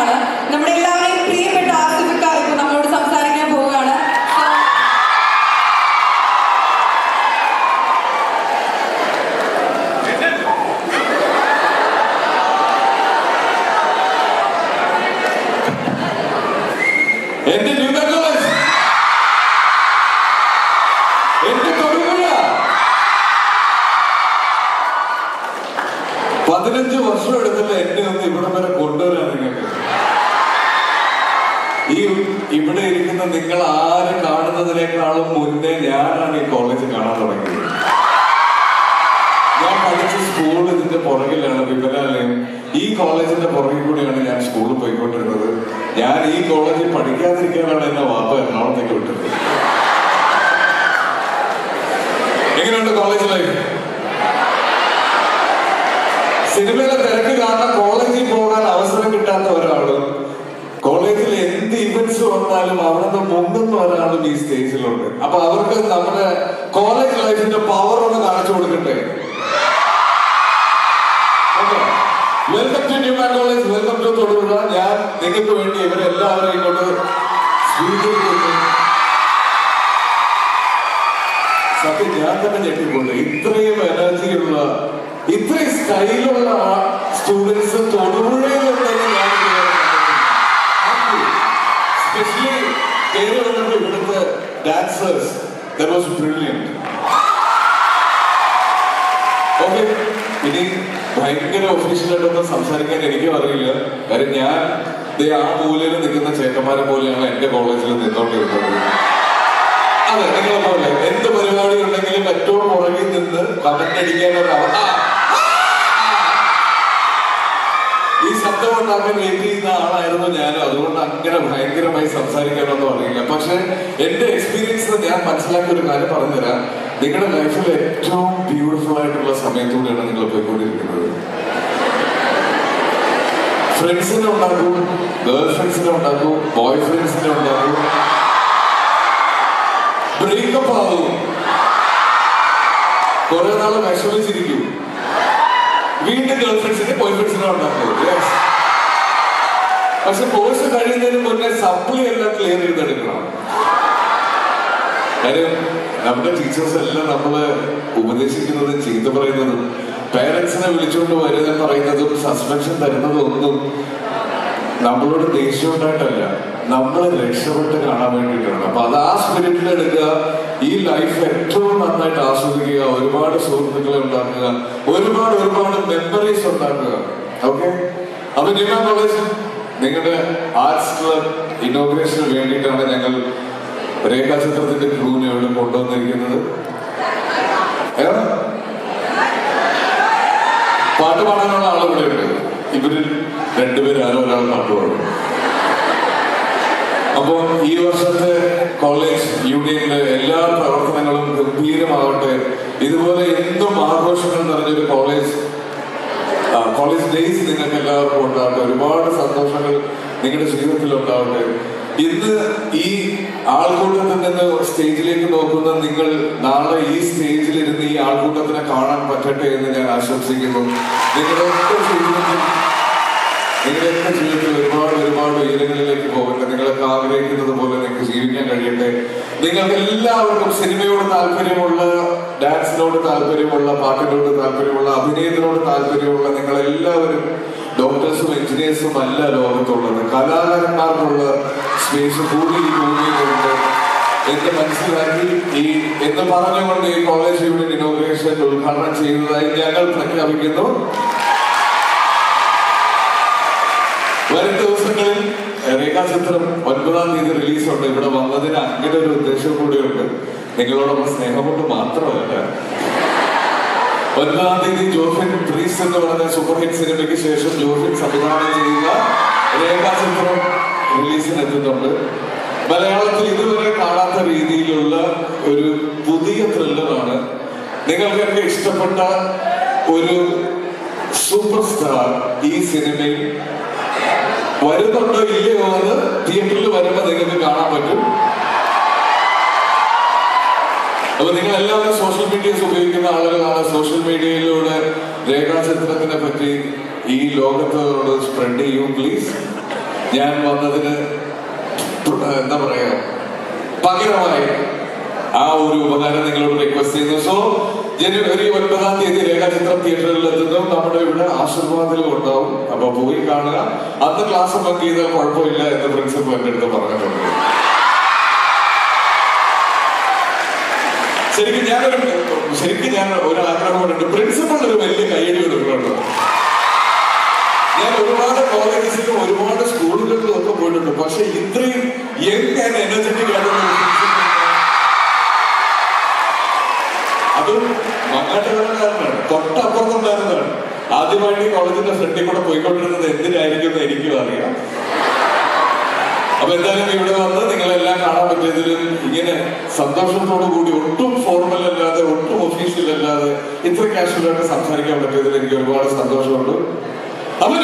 പോവുകയാണ്. നമ്മുടെ എല്ലാവരെയും പ്രിയപ്പെട്ട ആസിഫിക്ക ഇപ്പൊ നമ്മളോട് സംസാരിക്കാൻ പോവുകയാണ്. എന്റെ ഈ ഇവിടെ ഇരിക്കുന്ന നിങ്ങൾ ആരും കാണുന്നതിനേക്കാളും മുന്നേ ഞാനാണ് ഈ കോളേജ് കാണാൻ തുടങ്ങിയത്. ഞാൻ പഠിച്ച സ്കൂൾ ഇതിന്റെ പുറകിലാണ് വിമലാലയം ഈ കോളേജിന്റെ പുറകിൽ കൂടിയാണ് ഞാൻ സ്കൂളിൽ പോയിക്കൊണ്ടിരുന്നത്. ഞാൻ ഈ കോളേജിൽ പഠിക്കാതിരിക്കാനാണ് എന്നെ വാപ്പ എറണാകുളത്തേക്ക് വിട്ടത്. എങ്ങനെയുണ്ട് കോളേജ് ലൈഫ് സിനിമയിലെ തിരക്ക് കാരണം കോളേജിൽ പോകാൻ അവസരം കിട്ടാത്ത ഒരാളും കോളേജിൽ ഇവന്റ്സ് വന്നാലും അവിടുന്ന് പൊങ്ങുന്ന ഒരാളും ഈ സ്റ്റേജിലുണ്ട്. അപ്പൊ അവർക്ക് നമ്മുടെ കോളേജ് ലൈഫിന്റെ പവർ ഒന്ന് കാണിച്ചു കൊടുക്കട്ടെ? Welcome to new college welcome to Thodupuzha. ഞാൻ നിങ്ങൾക്ക് വേണ്ടി ഇവരെല്ലാവരെയും കൊണ്ട് സ്വീകരിക്കുന്നു. സത്യം ഞാൻ തന്നെ ഞെട്ടിക്കൊണ്ട് ഇത്രയും എനർജിയുള്ള ഇത്രയും സ്റ്റൈലുള്ള സ്റ്റുഡൻസ് തൊടുപുഴയിൽ ഞാൻ ഇവിടുത്തെ That was brilliant. ഓക്കെ ഇനി ഭയങ്കര ഒഫീഷ്യലായിട്ടൊന്നും സംസാരിക്കാൻ എനിക്കും അറിയില്ല. കാര്യം ഞാൻ ആ മൂലയിൽ നിൽക്കുന്ന ചേട്ടന്മാരെ പോലെയാണ് എന്റെ കോളേജിൽ നിന്നോണ്ടിരുന്നത്. അതെ നിങ്ങളെ പോലെ എന്ത് പരിപാടി ഉണ്ടെങ്കിലും ഏറ്റവും പുറകിൽ നിന്ന് കമന്റ് അടിക്കാൻ ഉണ്ടാക്കാൻ വെയിറ്റ് ചെയ്യുന്ന ആളായിരുന്നു ഞാൻ അതുകൊണ്ട് അങ്ങനെ ഭയങ്കരമായി സംസാരിക്കാനൊന്നും അറിയില്ല. പക്ഷെ എന്റെ എക്സ്പീരിയൻസ് ഞാൻ മനസ്സിലാക്കിയ ഒരു കാര്യം പറഞ്ഞുതരാം. നിങ്ങളുടെ ലൈഫിൽ ഏറ്റവും ബ്യൂട്ടിഫുൾ ആയിട്ടുള്ള സമയത്തൂടെയാണ് നിങ്ങൾ പോയിക്കൊണ്ടിരിക്കുന്നത്. ഫ്രണ്ട്സിനെ ഉണ്ടാക്കൂ ഗേൾ ഫ്രണ്ട്സിനെ ഉണ്ടാക്കൂ ബോയ് ഫ്രണ്ട്സിനെ ഉണ്ടാക്കൂ. ബ്രേക്കപ്പ് ആകും കുറെ നാൾ വിഷമിച്ചിരിക്കും വീണ്ടും ഗേൾ ഫ്രണ്ട്സിനെ ബോയ് ഫ്രണ്ട്സിനെ ഉണ്ടാക്കും Yes. പക്ഷെ കോഴ്സ് കഴിയുന്നതിന് മുന്നേ സപ്ലി എല്ലാം ക്ലിയർ ചെയ്തെടുക്കണം. കാര്യം നമ്മുടെ ടീച്ചേഴ്സ് എല്ലാം നമ്മൾ ഉപദേശിക്കുന്നതും ചീത്ത പറയുന്നതും പേരൻസിനെ വിളിച്ചുകൊണ്ട് വരുന്ന പറയുന്നതും സസ്പെൻഷൻ തരുന്നതും ഒന്നും നമ്മളോട് ദേഷ്യം ഉണ്ടായിട്ടല്ല നമ്മളെ രക്ഷപ്പെട്ട് കാണാൻ വേണ്ടിയിട്ടാണ്. അപ്പൊ അത് ആ സ്പിരിറ്റിൽ എടുക്കുക. ഈ ലൈഫ് ഏറ്റവും നന്നായിട്ട് ആസ്വദിക്കുക. ഒരുപാട് സുഹൃത്തുക്കളെ ഉണ്ടാക്കുക. ഒരുപാട് ഒരുപാട് മെമ്മറീസ് ഉണ്ടാക്കുക. ഓക്കെ അപ്പൊ നിമ നിങ്ങളുടെ ആർട്സ് ക്ലബ് ഇന്നോഗ്രേഷന് വേണ്ടിയിട്ടാണ് ഞങ്ങൾ രേഖാചിത്രത്തിന്റെ ക്രൂവിനെ ഇവിടെ കൊണ്ടുവന്നിരിക്കുന്നത്? പാട്ട് പാടാനുള്ള ആളുകളെ ഉണ്ട് ഇവരിൽ രണ്ടുപേരും ആരോ ഒരാൾ പാട്ട് പാടും. അപ്പോ ഈ വർഷത്തെ കോളേജ് യൂണിയന്റെ എല്ലാ പ്രവർത്തനങ്ങളും ഗംഭീരമാവട്ടെ ഇതുപോലെ എന്തും ആഘോഷങ്ങൾ നിറഞ്ഞൊരു കോളേജ് കോളേജ് ഡേയ്സ് നിങ്ങൾക്ക് എല്ലാവർക്കും ഉണ്ടാവട്ടെ ഒരുപാട് സന്തോഷങ്ങൾ നിങ്ങളുടെ ജീവിതത്തിൽ ഉണ്ടാവട്ടെ ഇന്ന് ഈ ആൾക്കൂട്ടത്തിൽ നിന്ന് സ്റ്റേജിലേക്ക് നോക്കുന്ന നിങ്ങൾ നാളെ ഈ സ്റ്റേജിൽ ഇരുന്ന് ഈ ആൾക്കൂട്ടത്തിനെ കാണാൻ പറ്റട്ടെ എന്ന് ഞാൻ ആശംസിക്കുന്നു. നിങ്ങളൊക്കെ ജീവിതത്തിൽ നിങ്ങളുടെയൊക്കെ ജീവിതത്തിൽ ഒരുപാട് ഒരുപാട് ഉയരങ്ങളിലേക്ക് പോകട്ടെ. നിങ്ങളൊക്കെ ആഗ്രഹിക്കുന്നത് പോലെ നിങ്ങൾക്ക് ജീവിക്കാൻ കഴിയട്ടെ. നിങ്ങൾക്ക് എല്ലാവർക്കും സിനിമയോട് താല്പര്യമുള്ള ഡാൻസിനോട് താല്പര്യമുള്ള പാട്ടിനോട് താല്പര്യമുള്ള അഭിനയത്തിനോട് താല്പര്യമുള്ള നിങ്ങൾ എല്ലാവരും ഡോക്ടേഴ്സും എഞ്ചിനീയേഴ്സും അല്ല ലോകത്തുള്ളത്. കലാകാരന്മാർക്കുള്ള സ്പേസ് കൂടി ഈ ഭൂമിയിലുണ്ട്. എന്ന് മനസ്സിലാക്കി ഈ എന്ന് പറഞ്ഞുകൊണ്ട് ഈ കോളേജ് യൂണിയൻ ഇനോഗ്രേഷൻ ഉദ്ഘാടനം ചെയ്യുന്നതായി ഞങ്ങൾ പ്രഖ്യാപിക്കുന്നു. വരും ദിവസങ്ങളിൽ രേഖാചിത്രം ഒൻപതാം തീയതി റിലീസുണ്ട് ഇവിടെ വന്നതിന് അങ്ങനെ ഒരു ഉദ്ദേശം കൂടിയുണ്ട്. നിങ്ങളോടുള്ള സ്നേഹം കൊണ്ട് മാത്രമല്ല ഒന്നാം തീയതി ജോഫിൻ പ്രീസ് എന്ന് പറഞ്ഞ സൂപ്പർ ഹിറ്റ് സിനിമയ്ക്ക് ശേഷം ജോഫിൻ സംവിധാനം ചെയ്യുന്ന രേഖാചിത്രം റിലീസിന് എത്തുന്നുണ്ട് മലയാളത്തിൽ ഇതുവരെ കാണാത്ത രീതിയിലുള്ള ഒരു പുതിയ ത്രില്ലറാണ് നിങ്ങൾക്കൊക്കെ ഇഷ്ടപ്പെട്ട ഒരു സൂപ്പർ സ്റ്റാർ ഈ സിനിമയിൽ വരുന്നുണ്ടോ ഇല്ലയോ എന്ന് തിയേറ്ററിൽ വരുമ്പോൾ നിങ്ങൾക്ക് കാണാൻ പറ്റും. അപ്പൊ നിങ്ങൾ എല്ലാവരും സോഷ്യൽ മീഡിയസ് ഉപയോഗിക്കുന്ന ആളുകളാണ്. സോഷ്യൽ മീഡിയയിലൂടെ രേഖാചിത്രത്തിനെ പറ്റി ഈ ലോകത്തോട് സ്പ്രെഡ് ചെയ്യൂ പ്ലീസ് ഞാൻ വന്നതിന് എന്താ പറയാ? പകരമായി ആ ഒരു ഉപകാരം നിങ്ങളോട് റിക്വസ്റ്റ് ചെയ്യുന്നു. സോ ജനുവരി ഒൻപതാം തീയതി രേഖാചിത്രം തിയേറ്ററിൽ എത്തുന്നു. നമ്മുടെ ഇവിടെ ആശീർവാദിലും ഉണ്ടാവും. അപ്പൊ പോയി കാണുക. അന്ന് ക്ലാസ് ബങ്ക് ചെയ്താൽ കുഴപ്പമില്ല എന്ന് പ്രിൻസിപ്പൽ എന്റെ അടുത്ത് പറഞ്ഞിട്ടുണ്ട്. ശരിക്കും ഞാനൊരു ശരിക്കും ഞാൻ ഒരു ആഗ്രഹമുണ്ട് പ്രിൻസിപ്പൾ ഒരു വലിയ കൈയടി കൊടുക്കുന്നുണ്ട്. ഞാൻ ഒരുപാട് കോളേജസിലും ഒരുപാട് സ്കൂളുകളിലും ഒക്കെ പോയിട്ടുണ്ട്. പക്ഷെ ഇത്രയും യങ് ആൻഡ് എനർജറ്റിക് ആയിട്ടുള്ള അതും മങ്ങാട്ടുകാരനാണ് തൊട്ടപ്പുറത്തുണ്ടായിരുന്നതാണ് ആദ്യമായിട്ട് കോളേജിന്റെ ഫ്രണ്ടിൽ കൂടെ പോയിക്കൊണ്ടിരുന്നത് എന്തിനായിരിക്കും എന്ന് എനിക്കും അറിയാം. അപ്പൊ എന്തായാലും ഇവിടെ വന്ന് നിങ്ങളെല്ലാം കാണാൻ പറ്റിയതിലും ഇങ്ങനെ സന്തോഷത്തോടു കൂടി ഒട്ടും ഫോർമൽ അല്ലാതെ ഒട്ടും ഒഫീഷ്യൽ അല്ലാതെ ഇത്ര കാഷ്വലായിട്ട് സംസാരിക്കാൻ പറ്റിയതിൽ എനിക്ക് ഒരുപാട് സന്തോഷമുണ്ട്. അപ്പൊ